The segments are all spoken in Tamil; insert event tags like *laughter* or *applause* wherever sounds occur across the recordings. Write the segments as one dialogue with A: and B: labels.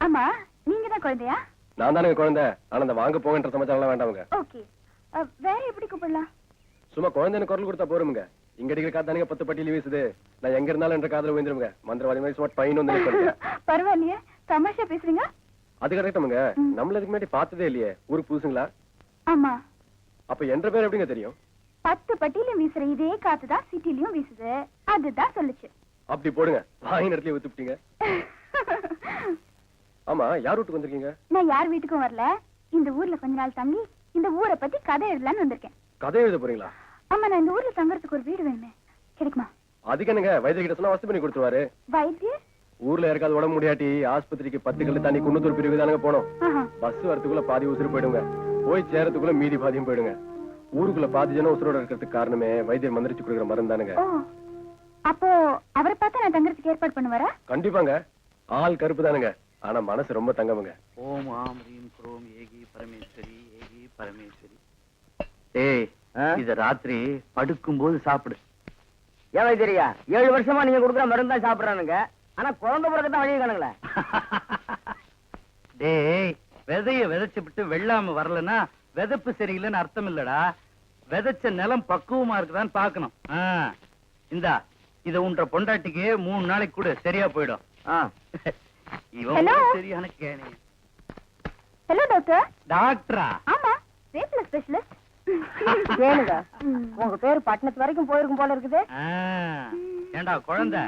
A: ஆமா நீங்க தான் குழந்தையா?
B: நான் தானே குழந்தை. ஆனா அந்த வாங்க போங்கன்ற சமாச்சாரம் வேண்டாமுங்க
A: ஓகே. வேற எப்படி கூப்பிடலாம்?
B: சும்மா குழந்தைன்னு குரல் கொடுத்தா போருமுங்க. இங்க அடிக்கிற காத்தானுங்க பத்து பட்டியல வீசுது. நான் எங்க இருந்தாலும் என்ற காதல விழுந்துருமுங்க மந்திரவாதி மாதிரி சும்மா பையன் வந்து. *laughs*
A: பரவாயில்லையே. தமாஷா பேசுறீங்க?
B: அது கரெக்டாமுங்க
A: ம்.
B: நம்மள இதுக்கு முன்னாடி பார்த்ததே இல்லையே. ஊருக்கு புதுசுங்களா?
A: ஆமா.
B: அப்ப என்ற பேர் எப்படிங்க தெரியும்?
A: பத்து பட்டியிலும் வீசுற இதே காத்து தான் சிட்டிலையும் வீசுது. அதுதான் சொல்லுச்சு.
B: அப்படி போடுங்க. நேரத்துல ஊத்துப்பிட்டீங்க. *laughs* ஆமா யார் வீட்டுக்கு வந்திருக்கீங்க?
A: நான் யார் வீட்டுக்கும் வரல. இந்த ஊர்ல கொஞ்ச நாள் தங்கி இந்த ஊரை பத்தி கதை எழுதலாம்னு வந்திருக்கேன்.
B: கதை எழுத போறீங்களா?
A: ஆமா நான் இந்த ஊர்ல தங்கறதுக்கு ஒரு வீடு வேணுமே. கிடைக்குமா?
B: அதுக்கு என்னங்க வைத்திய கிட்ட சொன்னா வசதி பண்ணி கொடுத்துருவாரு.
A: வைத்தியர்?
B: ஊர்ல யாருக்காவது உடம்பு முடியாட்டி ஆஸ்பத்திரிக்கு பத்து கல்லு தண்ணி குன்னத்தூர் பிரிவு தானங்க போனோம். பஸ் வரதுக்குள்ள பாதி உசுறு போயிடுங்க. போய் சேரத்துக்குள்ள மீதி பாதியும் போயிடுங்க. ஊருக்குள்ள பாதி ஜனம் உசுரோட இருக்கிறதுக்கு காரணமே வைத்தியர் மந்திரிச்சு கொடுக்குற மருந்து தானுங்க.
A: அப்போ அவரை பார்த்தா நான் தங்கறதுக்கு ஏற்பாடு பண்ணுவாரா?
B: கண்டிப்பாங்க. ஆள் கருப்பு தானுங்க. ஆனா மனசு ரொம்ப தங்கமுங்க.
C: ஓம் ஆம் ரீம் குரோம் ஏகி பரமேஸ்வரி ஏகி பரமேஸ்வரி. ஏய் இத ராத்திரி படுக்கும்போது சாப்பிடு.
D: ஏன் வைத்தியரியா? ஏழு வருஷமா நீங்க கொடுக்குற மருந்து தான் சாப்பிடுறானுங்க. ஆனா குழந்தை பிறகு தான் வழியை காணுங்களே. *laughs*
C: டேய் விதைய விதைச்சு விட்டு வெள்ளாம வரலன்னா விதைப்பு சரியில்லைன்னு அர்த்தம் இல்லடா. விதைச்ச நிலம் பக்குவமா இருக்குதான்னு பாக்கணும் இந்தா இத உன்ற பொண்டாட்டிக்கு மூணு நாளைக்கு கூட. சரியா போயிடும்
D: ஆ.
C: இவன்
A: Hello?
C: ஒரு சரியான கேணி
A: ஹலோ டாக்டர்
C: டாக்டரா?
A: ஆமா ரேப்ல ஸ்பெஷலிஸ்ட்
D: கேளுங்க. உங்க பேரு பட்டணத்து வரைக்கும் போயிருக்கும் போல இருக்குது.
C: ஏண்டா குழந்தை?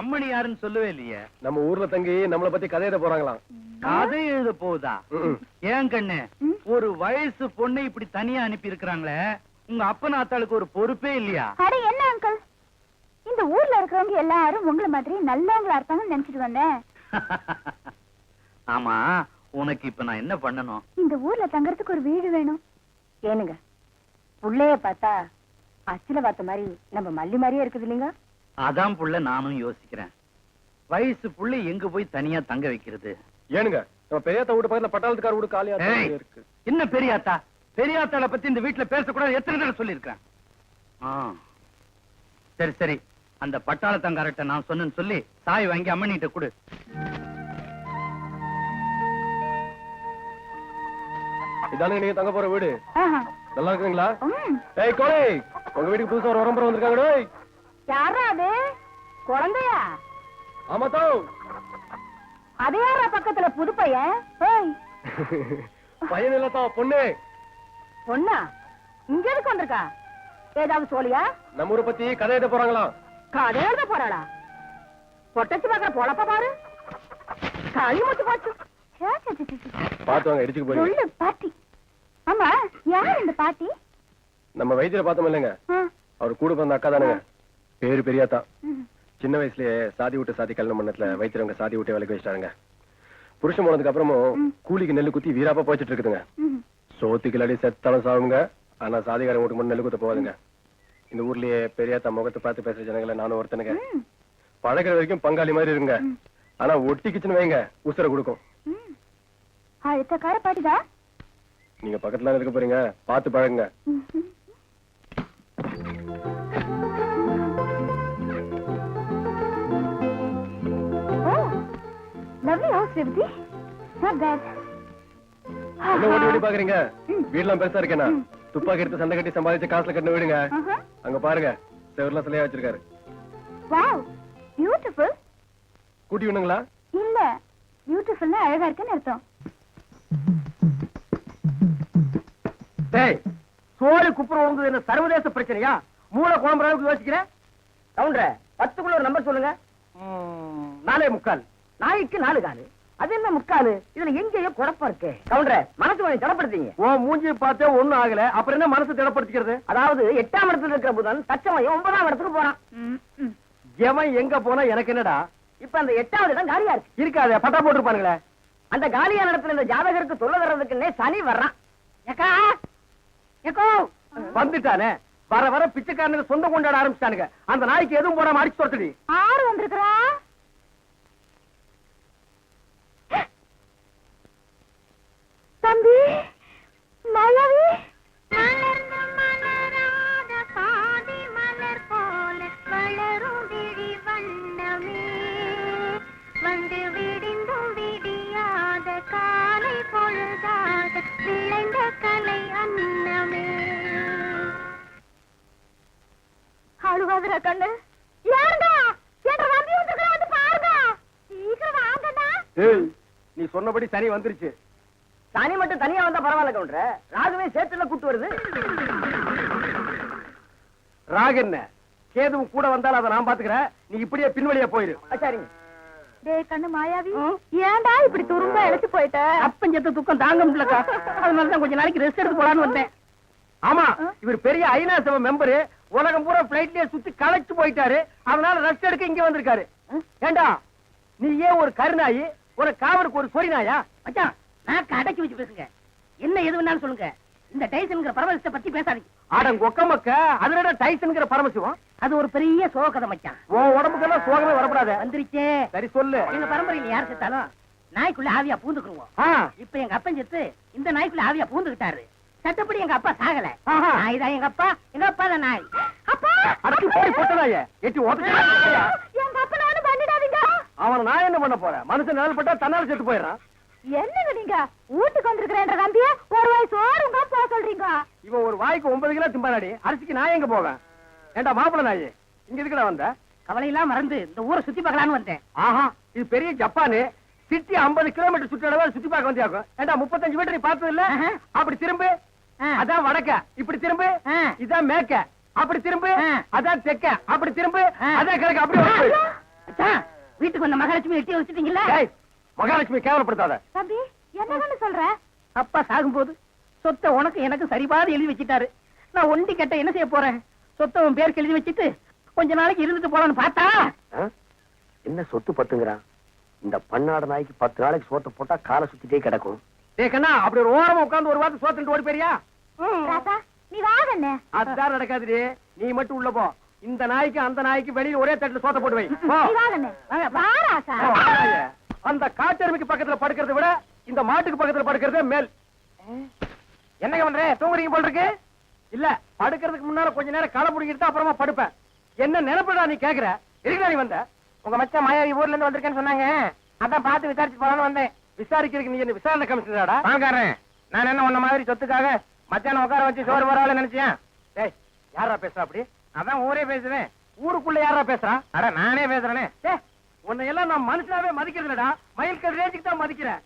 C: அம்மணி யாருன்னு சொல்லவே இல்லையே.
B: நம்ம ஊர்ல தங்கி நம்மள பத்தி கதை எழுத போறாங்களாம்.
C: கதை எழுத போகுதா. ஏன் கண்ணு. ஒரு வயசு பொண்ணை இப்படி தனியா அனுப்பி இருக்கிறாங்களே உங்க அப்பன் ஆத்தாளுக்கு ஒரு பொறுப்பே இல்லையா?
A: அட என்ன அங்கிள் இந்த ஊர்ல இருக்கிறவங்க எல்லாரும் உங்கள மாதிரி நல்லவங்களா இருப்பாங்கன்னு நினைச்சிட்டு வந்தேன். *laughs*
C: ஆமா உனக்கு இப்ப நான் என்ன பண்ணணும்?
A: இந்த ஊர்ல தங்கறதுக்கு ஒரு வீடு வேணும்.
D: ஏனுங்க புள்ளைய பார்த்தா அச்சில பார்த்த மாதிரி நம்ம மல்லி மாதிரியே இருக்குது இல்லைங்க?
C: அதான் புள்ள நானும் யோசிக்கிறேன். வயசு புள்ள எங்க போய் தனியா தங்க வைக்கிறது?
B: ஏனுங்க நம்ம பெரியாத்த வீட்டு பக்கத்துல பட்டாளத்துக்கார வீடு காலியா
C: ஏய்,
B: இருக்கு.
C: என்ன பெரியாத்தா? பெரியாத்தாள பத்தி இந்த வீட்டுல பேசக்கூடாது எத்தனை தடவை சொல்லியிருக்கேன் ஆ. சரி சரி. அந்த பட்டாளத்தங்காரட்ட நான் சொன்னேன்னு சொல்லி தாய் வாங்கி அம்மனிட்ட கொடு.
B: இதானுங்க நீங்க தங்க போற வீடு. நல்லா இருக்குங்களா. ஏய் கோழி உங்க வீட்டுக்கு புதுசா ஒரு உரம்பரம் வந்திருக்காங்க டேய்.
D: யாரா அது? குழந்தையா?
B: ஆமா தோ
D: அது யாரா பக்கத்துல புது பையன்?
A: ஏய், *laughs*
B: பையன் இல்லத்தா பொண்ணு.
D: பொண்ணா? இங்க எதுக்கு வந்திருக்கா? ஏதாவது சோழியா?
B: நம்ம ஊரை பத்தி கதை எழுத போறாங்களாம்
D: கதை எழுத போறாளா? பொட்டச்சு பாக்குற பொழப்ப பாரு. களி முட்டு போச்சு.
A: சே, சே, சே, சே, சே.
B: பார்த்து வாங்க இடிச்சுக்கு
A: சொல்லு பாட்டி. ஆமா யார் இந்த பாட்டி?
B: நம்ம வைத்தியரை பார்த்தோம் இல்லைங்க. அவர் கூட பிறந்த அக்கா தானுங்க. பேரு பெரியாத்தா. சின்ன வயசுலயே சாதி விட்டு சாதி கல்யாணம் பண்ணதுல வைத்தியரவங்க சாதி விட்டு வேலைக்கு வச்சிட்டாருங்க. புருஷன் போனதுக்கு அப்புறமும். கூலிக்கு நெல்லு குத்தி வீராப்பா போயிட்டு இருக்குதுங்க. சோத்துக்கு இல்லாடி செத்தாலும் சாவுங்க. ஆனா சாதிகாரன் வீட்டுக்கு மட்டும் நெல்லு குத்த போவாதுங்க இந்த ஊர்லயே பெரியாத்தா முகத்தை பார்த்து பேசுற ஜனங்களை நானும் ஒருத்தனுங்க. பழகுற வரைக்கும் பங்காளி மாதிரி இருங்க. ஆனா ஒட்டிக்கிச்சுன்னு வைங்க உசுர கொடுக்கும். நீங்க பக்கத்துல இருக்க போறீங்க? பார்த்து பழகுங்க. என்ன ஓடி ஓடி பாக்குறீங்க?
A: ம்.
B: வீடெல்லாம் பெருசா இருக்கேனா. துப்பாக்கி எடுத்து சண்டை கட்டி சம்பாதிச்சு காசுல கட்டின வீடுங்க. அங்க பாருங்க செவர்லாம் சிலையா வச்சிருக்காரு.
A: Wow, beautiful.
B: கூட்டி விடுங்களா
A: இல்ல பியூட்டிஃபுல்னா அழகா இருக்குன்னு அர்த்தம்.
D: டேய் சோறு குப்புற உங்க என்ன சர்வதேச பிரச்சனையா? மூளை குழம்புற அளவுக்கு யோசிக்கிறேன் கவுண்டர பத்துக்குள்ள ஒரு நம்பர் சொல்லுங்க. நாலே முக்கால். நாய்க்கு நாலு காலு. அது என்ன முக்காலு? இதுல எங்கேயோ குழப்பம் இருக்கு. கவுண்டர மனசு கொஞ்சம் திடப்படுத்தீங்க
B: ஓ மூஞ்சி பார்த்தே ஒண்ணும் ஆகல. அப்புறம் என்ன மனசு திடப்படுத்திக்கிறது?
D: அதாவது எட்டாம் இடத்துல இருக்கிற புதன் தச்சமயம் ஒன்பதாம் இடத்துக்கு போறான்.
B: எவன் எங்க போனா எனக்கு என்னடா?
D: இப்ப அந்த எட்டாவது இடம் காலியா இருக்கு.
B: இருக்காதே பட்டா போட்டுருப்பானுங்களே.
D: அந்த காலியான இடத்துல இந்த ஜாதகருக்கு தொல்லை தர்றதுக்குன்னே சனி வர்றான். ஏக்கா ஏக்கோ.
B: வந்துட்டானே. வர வர பிச்சைக்காரனுக்கு சொந்தம் கொண்டாட ஆரம்பிச்சிட்டானுங்க. அந்த நாய்க்கு எதுவும் போடாம அடிச்சு துரத்துடி.
A: ஆறு வந்திருக்கிறா? கண்ணு. ஏண்டா என்ற நம்பி வந்துருக்க வந்து பாருங்க. சீக்கிரம் வாங்கடா
E: ஏய் நீ சொன்னபடி சனி வந்துருச்சு.
F: சனி மட்டும் தனியா வந்தா பரவாயில்ல கவுண்டர. ராகுவே சேர்த்துல கூட்டு வருது.
E: ராகு என்ன? கேதுவும் கூட வந்தாலும் அதை நான் பாத்துக்கிறேன். நீ இப்படியே பின்வழியா போயிரு.
F: சரிங்க
A: டேய் கண்ணு மாயாவி. ஏன்டா இப்படி துரும்ப இழைச்சு போயிட்ட?
F: அப்பஞ்சத்த துக்கம் தாங்க முடியலக்கா. *laughs* அதனாலதான் கொஞ்ச நாளைக்கு ரெஸ்ட் எடுத்து போலான்னு வந்தேன்.
E: ஆமா இவர் பெரிய ஐநா சபை மெம்பரு உலகம் பூரா பிளைட்லயே சுத்தி களைச்சு போயிட்டாரு. அதனால ரெஸ்ட் எடுக்க இங்க வந்திருக்காரு. ஏண்டா நீ ஏன் ஒரு கருநாயி ஒரு காவலுக்கு ஒரு சொறி நாயா
F: மச்சான் நான் அடக்கி வச்சு பேசுங்க. என்ன எது வேணாலும் சொல்லுங்க. இந்த டைசன்ங்கிற பரவசத்தை பத்தி பேசாதீங்க.
E: ஆடம் கொக்க மக்க அதுல டைசன்ங்கிற பரமசிவம்?
F: அது ஒரு பெரிய சோகதை மச்சான்.
E: உன் உடம்புக்கெல்லாம் சோகமே வரக்கூடாது
F: வந்துருச்சே.
E: சரி சொல்லு.
F: எங்க பரம்பரையில யார் செத்தாலும் நாய்க்குள்ள ஆவியா பூந்துக்குருவோம். இப்ப எங்க அப்பன் செத்து இந்த நாய்க்குள்ள ஆவியா பூந்துக்கிட்டாரு. சட்டப்படி எங்க அப்பா சாகல. நாய் தான் எங்க அப்பா எங்க அப்பா தான் நாய்.
A: அப்பா!
E: அடக்கி போய் பொட்டனாய எட்டி உதச்சு
A: எங்க அப்பனானு பண்ணிடாதீங்க.
E: அவன் நான் என்ன பண்ண போறேன்? மனுஷன் நிழல் பட்டா தன்னால செத்து போயிடறான்.
A: என்னங்க நீங்க? வீட்டுக்கு வந்திருக்கிறேன்ற நம்பிய ஒரு வாய் சோறுங்க போக சொல்றீங்க.
E: இவன் ஒரு வாய்க்கு ஒன்பது கிலோ திம்பாடி அரிசிக்கு நான் எங்க போவேன்? ஏண்டா மாப்பிள நாயி இங்க எதுக்குடா வந்த?
F: கவலையெல்லாம் மறந்து இந்த ஊரை சுத்தி பார்க்கலான்னு வந்தேன்.
E: ஆஹா இது பெரிய ஜப்பானு. சிட்டி 50 கிலோமீட்டர் சுற்றளவு சுத்தி பார்க்க வந்தியாக்கும். ஏண்டா முப்பத்தஞ்சு மீட்டர் நீ பார்த்தது இல்ல. அப்படி திரும்பு. அதான் வடக்க. இப்படி திரும்பு. இதான் மேக்க அப்படி திரும்பு. அதான் தெக்க. அப்படி திரும்பு. அதான் கிழக்கு. அப்படி
F: வீட்டுக்கு வந்த மகாலட்சுமி எட்டி வச்சுட்டீங்களா?
E: மகாலட்சுமி கேவலப்படுத்தாத.
A: தம்பி என்னன்னு சொல்ற?
F: அப்பா சாகும்போது சொத்தை உனக்கு எனக்கு சரிபாதி எழுதி வச்சிட்டாரு. நான் ஒண்டி கட்ட என்ன செய்ய போறேன்? சொத்தை உன் பேருக்கு எழுதி வச்சிட்டு கொஞ்ச நாளைக்கு இருந்துட்டு போலான்னு பார்த்தா?
G: என்ன சொத்து பத்துங்கிறான் இந்த பன்னாடு நாய்க்கு பத்து நாளைக்கு சோத்தை போட்டா காலை சுத்திட்டே கிடக்கும்.
E: அப்படி ஒரு ஓரமா உட்கார்ந்து ஒரு வாரத்தை சோத்துட்டு ஓடி போறியா
A: ராசா நீ வாங்கண்ணே.
E: அதுதான் நடக்காதுடி. நீ மட்டும் உள்ள போ. இந்த நாய்க்கு அந்த நாய்க்கு வெளியில ஒரே தட்டுல சோத்த போட்டு வை. போ.
A: நீ வாங்கண்ணே. வா ராசா.
E: போ, வாடாயே. அந்த காட்டெருமைக்கு பக்கத்துல படுக்கிறதை விட இந்த மாட்டுக்கு பக்கத்துல படுக்கிறதே மேல். என்னங்க பண்ற? தூங்குறீங்க போல் இருக்கு. இல்ல படுக்கிறதுக்கு முன்னால கொஞ்ச நேரம் களை புடிக்கிட்டு தான் அப்புறமா படுப்பேன். என்ன நினைப்படா நீ கேக்குற? எதுக்குடா நீ வந்த?
F: உங்க மச்சான் மாயாவி ஊர்ல இருந்து வந்திருக்கேன்னு சொன்னாங்க. அதான் பார்த்து விசாரிச்சு போலான்னு வந்தேன்.
E: விசாரிக்கிறதுக்கு நீ என்ன விசாரணை கமிஷனராடா?
F: வாங்காரன் நான் என்ன உன்ன மாதிரி சொத்துக்காக மச்சான உட்கார வச்சு சோறு வரால நினைச்சேன்
E: டேய் யாரா பேசுறா அப்படி?
F: அதான் ஊரே பேசுவேன்.
E: ஊருக்குள்ள யாரா பேசுறா?
F: அட நானே பேசுறேனே.
E: உன்னை எல்லாம் நான் மனுஷனாவே மதிக்கிறது இல்லடா. மயில்கல் ரேஞ்சுக்கு தான் மதிக்கிறேன்.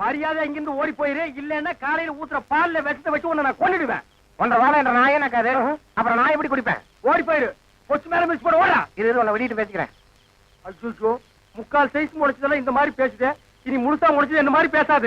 E: மரியாதை இங்கிருந்து ஓடி போயிரு. இல்லன்னா காலையில ஊத்துற பால்ல விஷத்தை வச்சு உன்னை நான் கொன்னுடுவேன்.
F: ஒன்றரை வாழை என்ற நாயே நக்காது அப்புறம் நான் எப்படி குடிப்பேன்?
E: ஓடி போயிரு. கொச்சு மேல மிஸ் போட ஓடா
F: இது உன்னை விடிட்டு பேசிக்கிறேன்.
E: அச்சோ முக்கால் சைஸ் முடிச்சதெல்லாம் இந்த மாதிரி பேசுதே. இனி முழுசா முடிச்சது இந்த மாதிரி பேசாது.